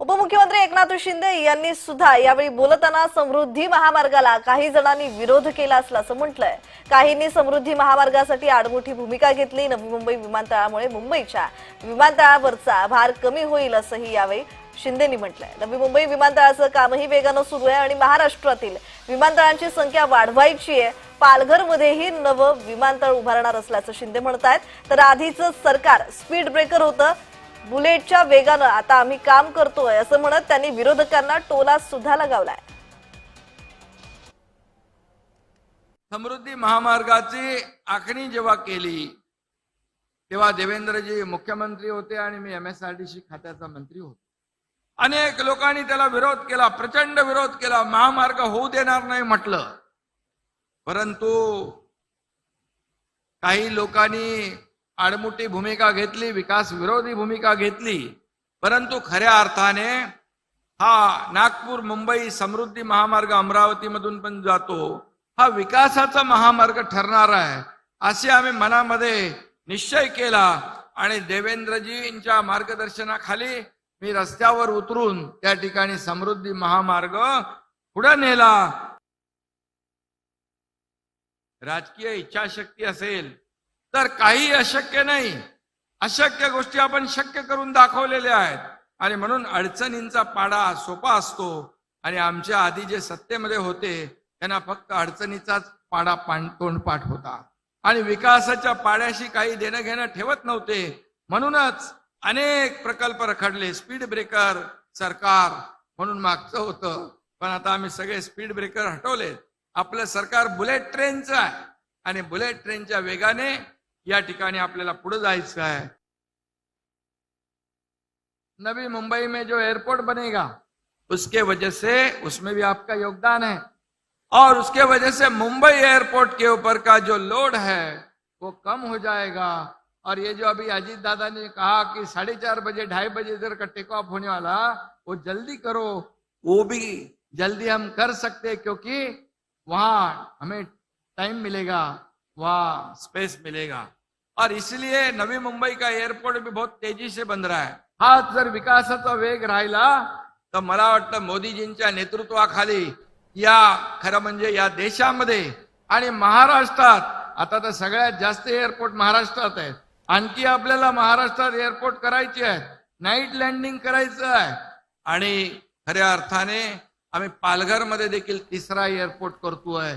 उपमुख्यमंत्री एकनाथ शिंदे यांनी सुद्धा यावेळी बोलताना समृद्धी महामार्गाला काही जणांनी विरोध केला असल्याचं म्हटलंय. काहींनी समृद्धी महामार्गासाठी आडमोठी भूमिका घेतली. नवी मुंबई विमानतळामुळे मुंबईच्या विमानतळावरचा भार कमी होईल असंही यावेळी शिंदेनी म्हटलंय. नवी मुंबई विमानतळाचं कामही वेगानं सुरू आहे आणि महाराष्ट्रातील विमानतळांची संख्या वाढवायची आहे. पालघरमध्येही नवं विमानतळ उभारणार असल्याचं शिंदे म्हणत आहेत तर आधीचं सरकार स्पीड ब्रेकर होतं. बुलेटच्या वेगानं आता आम्ही काम करतोय असं म्हणत त्यांनी विरोधकांना टोला सुद्धा लगावलाय. समृद्धी महामार्गाची आखणी जेव्हा केली तेव्हा देवेंद्रजी मुख्यमंत्री होते आणि मी एम एस आर सी खात्याचा मंत्री होतो. अनेक लोकांनी त्याला विरोध केला प्रचंड विरोध केला महामार्ग होऊ देणार नाही म्हटलं. परंतु काही लोकांनी आडमुठी भूमिका घेतली विकास विरोधी भूमिका घेतली. परंतु खऱ्या अर्थाने हा नागपूर मुंबई समृद्धी महामार्ग अमरावतीमधून पण जातो. हा विकासाचा महामार्ग ठरणार आहे असे आम्ही मनामध्ये निश्चय केला. आणि देवेंद्रजींच्या मार्गदर्शनाखाली मी रस्त्यावर उतरून त्या ठिकाणी समृद्धी महामार्ग पुढे नेला. राजकीय इच्छाशक्ती असेल तर काही अशक्य नाही. अशक्य गोष्टी आपण शक्य करून दाखवलेल्या आहेत. आणि म्हणून अडचणींचा पाडा सोपा असतो. आणि आमच्या आधी जे सत्तेमध्ये होते त्यांना फक्त अडचणीचाच पाडा पाण तोंडपाठ होता. आणि विकासाच्या पाड्याशी काही देणं घेणं ठेवत नव्हते. म्हणूनच अनेक प्रकल्प रखडले. स्पीड ब्रेकर सरकार म्हणून मागचं होतं. पण आता आम्ही सगळे स्पीड ब्रेकर हटवले आपलं सरकार बुलेट ट्रेनचं आहे. आणि बुलेट ट्रेनच्या वेगाने या ठिकाणी आपल्याला पुढे जायचं है नवी मुंबई में जो एयरपोर्ट बनेगा, उसके वजह से उसमें भी आपका योगदान है. और उसके वजह से मुंबई एयरपोर्ट के ऊपर का जो लोड है, वो कम हो जाएगा. और ये जो अभी अजीत दादा ने कहा कि साढ़े चार बजे, ढाई बजे इधर का टेक ऑफ़ होने वाला, वो जल्दी करो. वो भी जल्दी हम कर सकते क्योंकि वहाँ हमें टाइम मिलेगा, वहाँ स्पेस मिलेगा. और इसलिए नवी मुंबई का एयरपोर्ट भी बहुत तेजी से बन रहा है। हा जर विकासाचा वेग राहिला तर मला वाटतं मोदीजींच्या नेतृत्वाखाली या खरं म्हणजे या देशामध्ये आणि महाराष्ट्रात आता तर सगळ्यात जास्त एअरपोर्ट महाराष्ट्रात आहेत. आणखी आपल्याला महाराष्ट्रात एअरपोर्ट करायचे आहेत. नाईट लँडिंग करायचं आहे. आणि खऱ्या अर्थाने आम्ही पालघरमध्ये देखील तिसरा एअरपोर्ट करतोय.